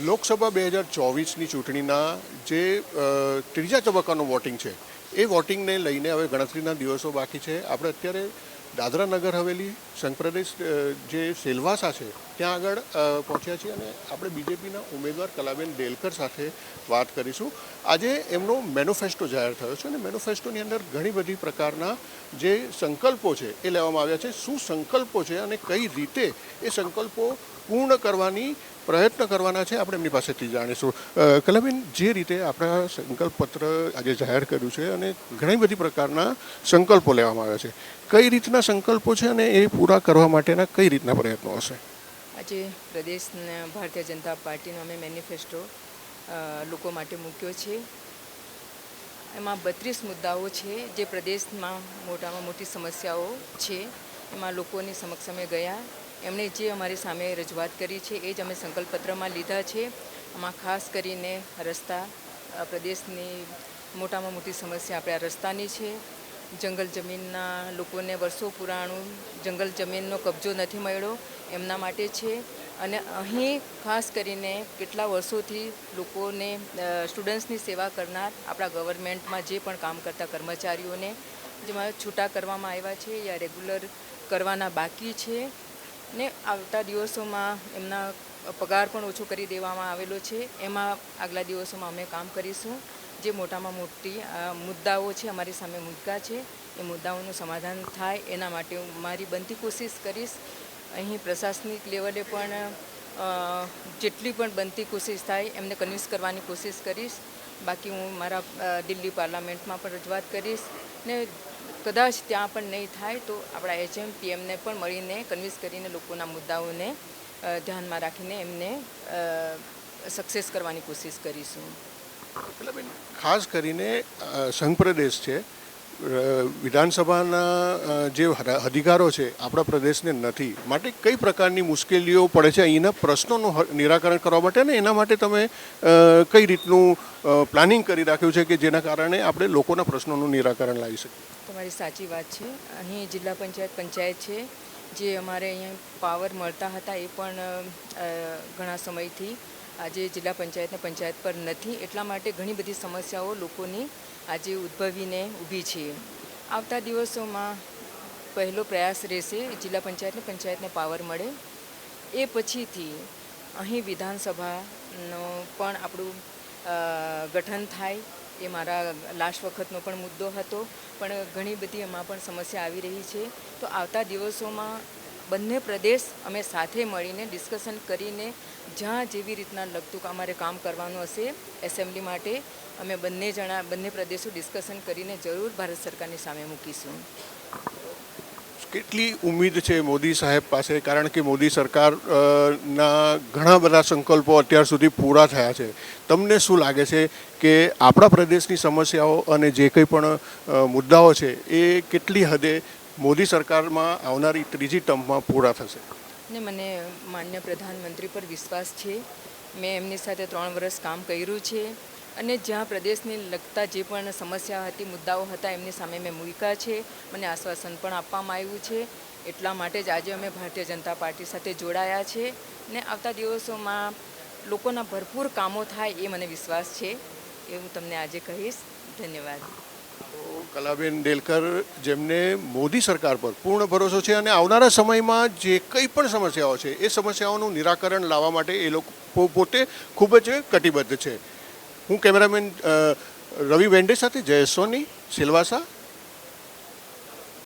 લોકસભા બે હજાર ચોવીસની ચૂંટણીના જે ત્રીજા તબક્કાનું વોટિંગ છે, એ વોટિંગને લઈને હવે ગણતરીના દિવસો બાકી છે. આપણે અત્યારે દાદરા નગર હવેલી સંઘ પ્રદેશ જે સેલવાસા છે, ત્યાં આગળ પહોંચ્યા છીએ અને આપણે બીજેપીના ઉમેદવાર કલાબેન ડેલકર સાથે વાત કરીશું. આજે એમનો મેનિફેસ્ટો જાહેર થયો છે અને મેનિફેસ્ટોની અંદર ઘણી બધી પ્રકારના જે સંકલ્પો છે એ લેવામાં આવ્યા છે. શું સંકલ્પો છે અને કઈ રીતે એ સંકલ્પો પૂર્ણ કરવાની પ્રયત્ન કરવાના છે આપણે એમની પાસેથી જાણીશું. કલાબેન, જે રીતે આપણા સંકલ્પ પત્ર આજે જાહેર કર્યું છે અને ઘણી બધી પ્રકારના સંકલ્પો લેવામાં આવ્યા છે. કઈ રીતના સંકલ્પો છે અને એ પૂરા કરવા માટેના કઈ રીતના પ્રયત્નો હશે? આજે પ્રદેશના ભારતીય જનતા પાર્ટીનો અમે મેનિફેસ્ટો લોકો માટે મૂક્યો છે. એમાં બત્રીસ મુદ્દાઓ છે જે પ્રદેશમાં મોટામાં મોટી સમસ્યાઓ છે. એમાં લોકોની સમક્ષ અમે ગયા. એમણે જે અમારી સામે રજૂઆત કરી છે એ જ અમે સંકલ્પપત્રમાં લીધા છે. આમાં ખાસ કરીને રસ્તા પ્રદેશની મોટામાં મોટી સમસ્યા આપણે આ રસ્તાની છે. જંગલ જમીનના લોકોને વર્ષો પુરાણું જંગલ જમીનનો કબજો નથી મળ્યો, એમના માટે છે. અને અહીં ખાસ કરીને કેટલા વર્ષોથી લોકોને સ્ટુડન્ટ્સની સેવા કરનાર આપણા ગવર્મેન્ટમાં જે પણ કામ કરતા કર્મચારીઓને, જેમાં છૂટા કરવામાં આવ્યા છે યા રેગ્યુલર કરવાના બાકી છે ને આવતા દિવસોમાં એમના પગાર પણ ઓછો કરી દેવામાં આવેલો છે. એમાં આગલા દિવસોમાં અમે કામ કરીશું. જે મોટામાં મોટી મુદ્દાઓ છે, અમારી સામે મુદ્દા છે, એ મુદ્દાઓનું સમાધાન થાય, એના માટે હું મારી બનતી કોશિશ કરીશ. અહીં પ્રશાસનિક લેવલે પણ જેટલી પણ બનતી કોશિશ થાય, એમને કન્વિન્સ કરવાની કોશિશ કરીશ. બાકી હું મારા દિલ્હી પાર્લામેન્ટમાં પણ રજૂઆત કરીશ. ને કદાચ ત્યાં પણ નહીં થાય, તો આપણા એચએમ, પીએમને પણ મળીને કન્વિન્સ કરીને લોકોના મુદ્દાઓને ધ્યાનમાં રાખીને એમને સક્સેસ કરવાની કોશિશ કરીશું. કલાબેન ખાસ કરીને સંઘ પ્રદેશ છે વિધાનસભાના જે અધિકારો છે, આપણા પ્રદેશને નથી. માટે કઈ પ્રકારની મુશ્કેલીઓ પડે છે? અહીંના પ્રશ્નોનું નિરાકરણ કરવા માટે ને એના માટે તમે કઈ રીતનું પ્લાનિંગ કરી રાખ્યું છે કે જેના કારણે આપણે લોકોના પ્રશ્નોનું નિરાકરણ લાવી શકીએ? તમારી સાચી વાત છે. અહીં જિલ્લા પંચાયત પંચાયત છે, જે અમારે અહીંયા પાવર મળતા હતા એ પણ ઘણા સમયથી. આજે જિલ્લા પંચાયતને પંચાયત પર નથી. એટલા માટે ઘણી બધી સમસ્યાઓ લોકોની આજે ઉદ્ભવીને ઊભી છે. આવતા દિવસોમાં પહેલો પ્રયાસ રહેશે જિલ્લા પંચાયતને પંચાયતને પાવર મળે. એ પછીથી અહીં વિધાનસભાનો પણ આપણું ગઠન થાય એ મારા લાસ્ટ વખતનો પણ મુદ્દો હતો. પણ ઘણી બધી એમાં પણ સમસ્યા આવી રહી છે. તો આવતા દિવસોમાં બંને પ્રદેશ અમે સાથે મળીને ડિસ્કશન કરીને જ્યાં જેવી રીતના લગતું અમારે કામ કરવાનું હશે એસેમ્બલી માટે, અમે બંને જણા, બંને પ્રદેશો ડિસ્કશન કરીને જરૂર ભારત સરકારની સામે મૂકીશું. કેટલી ઉમ્મીદ છે મોદી સાહેબ પાસે? કારણ કે મોદી સરકાર ના ઘણા બધા સંકલ્પો અત્યાર સુધી પૂરા થયા છે. તમને શું લાગે છે કે આપણા પ્રદેશની સમસ્યાઓ અને જે કંઈ પણ મુદ્દાઓ છે એ કેટલી હદે મોદી સરકારમાં આવનારી ત્રીજી ટર્મમાં પૂરા થશે. ને મને માન્ય પ્રધાનમંત્રી પર વિશ્વાસ છે. મેં એમની સાથે ત્રણ વર્ષ કામ કર્યું છે અને જ્યાં પ્રદેશને લગતા જે પણ સમસ્યા હતી, મુદ્દાઓ હતા, એમની સામે મેં મૂક્યા છે. મને આશ્વાસન પણ આપવામાં આવ્યું છે. એટલા માટે જ આજે અમે ભારતીય જનતા પાર્ટી સાથે જોડાયા છે ને આવતા દિવસોમાં લોકોના ભરપૂર કામો થાય એ મને વિશ્વાસ છે. એ હું તમને આજે કહીશ. ધન્યવાદ. કલાબેન ડેલકર, જેમને મોદી સરકાર પર પૂર્ણ ભરોસો છે અને આવનારા સમયમાં જે કંઈ પણ સમસ્યાઓ છે, એ સમસ્યાઓનું નિરાકરણ લાવવા માટે એ લોકો પોતે ખૂબ જ કટિબદ્ધ છે. હું કેમેરામેન રવિ વેન્ડે સાથે જયેશ સોની, સિલવાસા